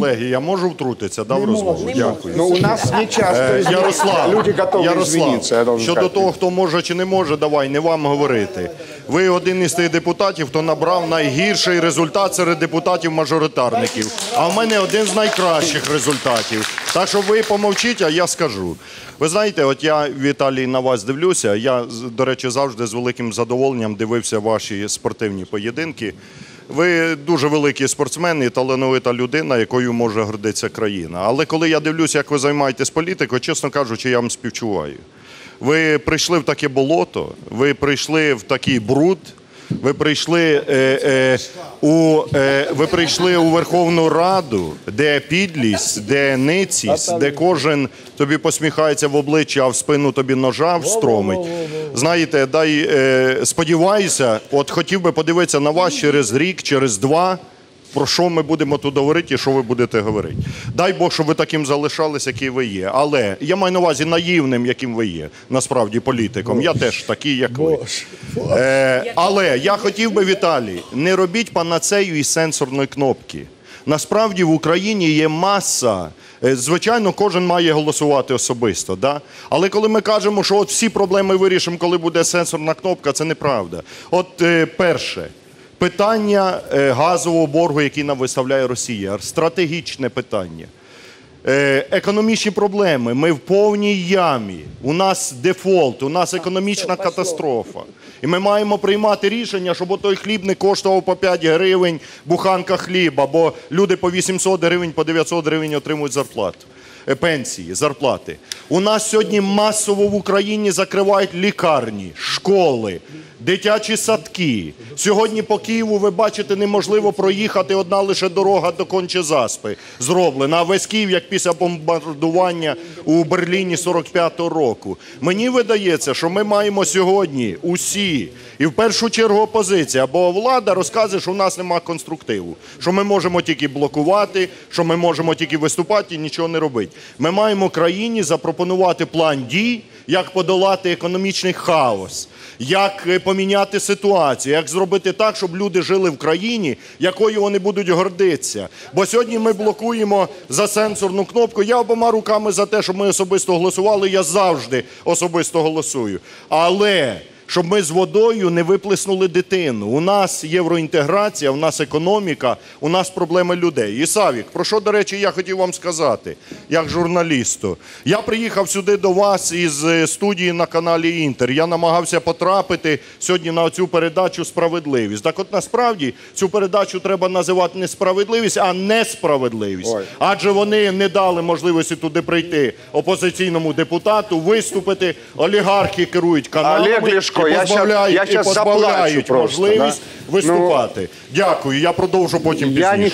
Колеги, я можу втрутитися, дав розмову. Дякую. Но у нас не часто Е, Ярослав, люди готовы Ярослав, извиниться. Я должен щодо сказать. того, хто може чи не може, давай, не вам говорити. Ви один із тих депутатів, хто набрав найгірший результат серед депутатів-мажоритарників. А в мене один з найкращих результатів. Так що ви помовчіть, а я скажу. Ви знаєте, от я, Віталій, на вас дивлюся. Я, з- до речі, завжди з великим задоволенням дивився ваші спортивні поєдинки. Ви дуже великий спортсмен і талановита людина, якою може гордитися країна. Але коли я дивлюся, як ви займаєтесь політикою, чесно кажучи, я вам співчуваю. Ви прийшли в таке болото, ви прийшли в такий бруд, ви прийшли, е, е, у, е, ви прийшли у Верховну Раду, де підлість, де ницість, де кожен тобі посміхається в обличчя, а в спину тобі ножа встромить. Знаєте, дай е, сподіваюся, от хотів би подивитися на вас через рік, через два. Про що ми будемо тут говорити і що ви будете говорити? Дай Бог, щоб ви таким залишались, який ви є. Але я маю на увазі наївним, яким ви є, насправді політиком. Я теж такий, як ви. Е, але я хотів би, Віталій, не робіть панацею із сенсорної кнопки. Насправді в Україні є маса. е, Звичайно, кожен має голосувати особисто. Да? Але коли ми кажемо, що от всі проблеми вирішимо, коли буде сенсорна кнопка, це неправда. От е, перше. Питання е, газового боргу, який нам виставляє Росія, стратегічне питання. Е, Економічні проблеми. Ми в повній ямі. У нас дефолт, у нас економічна катастрофа. І ми маємо приймати рішення, щоб той хліб не коштував по 5 гривень буханка хліба, бо люди по 800 гривень, по 900 гривень отримують зарплату. Е, Пенсії, зарплати. У нас сьогодні масово в Україні закривають лікарні, школи, дитячі садки. Сьогодні по Києву ви бачите, неможливо проїхати одна лише дорога до Кончезаспи зроблена. А весь Київ, як після бомбардування у Берліні 45-го року. Мені видається, що ми маємо сьогодні усі, і в першу чергу опозиція, бо влада розказує, що в нас немає конструктиву, що ми можемо тільки блокувати, що ми можемо тільки виступати і нічого не робити. Ми маємо країні запропонувати план дій, як подолати економічний хаос, як е, поміняти ситуацію, як зробити так, щоб люди жили в країні, якою вони будуть гордитися. Бо сьогодні ми блокуємо за сенсорну кнопку. Я обома руками за те, щоб ми особисто голосували. Я завжди особисто голосую. Але щоб ми з водою не виплеснули дитину. У нас євроінтеграція, у нас економіка, у нас проблеми людей. І Савік, про що, до речі, я хотів вам сказати, як журналісту. Я приїхав сюди до вас із е, студії на каналі Інтер. Я намагався потрапити сьогодні на цю передачу Справедливість. Так от насправді цю передачу треба називати не справедливість, а несправедливість. Ой. Адже вони не дали можливості туди прийти опозиційному депутату, виступити. Олігархи керують каналами Олег Ляшко, і я щас- позбавляють, я і позбавляють заплачу просто, можливість да? виступати. Дякую. Я продовжу потім Я пізніше. не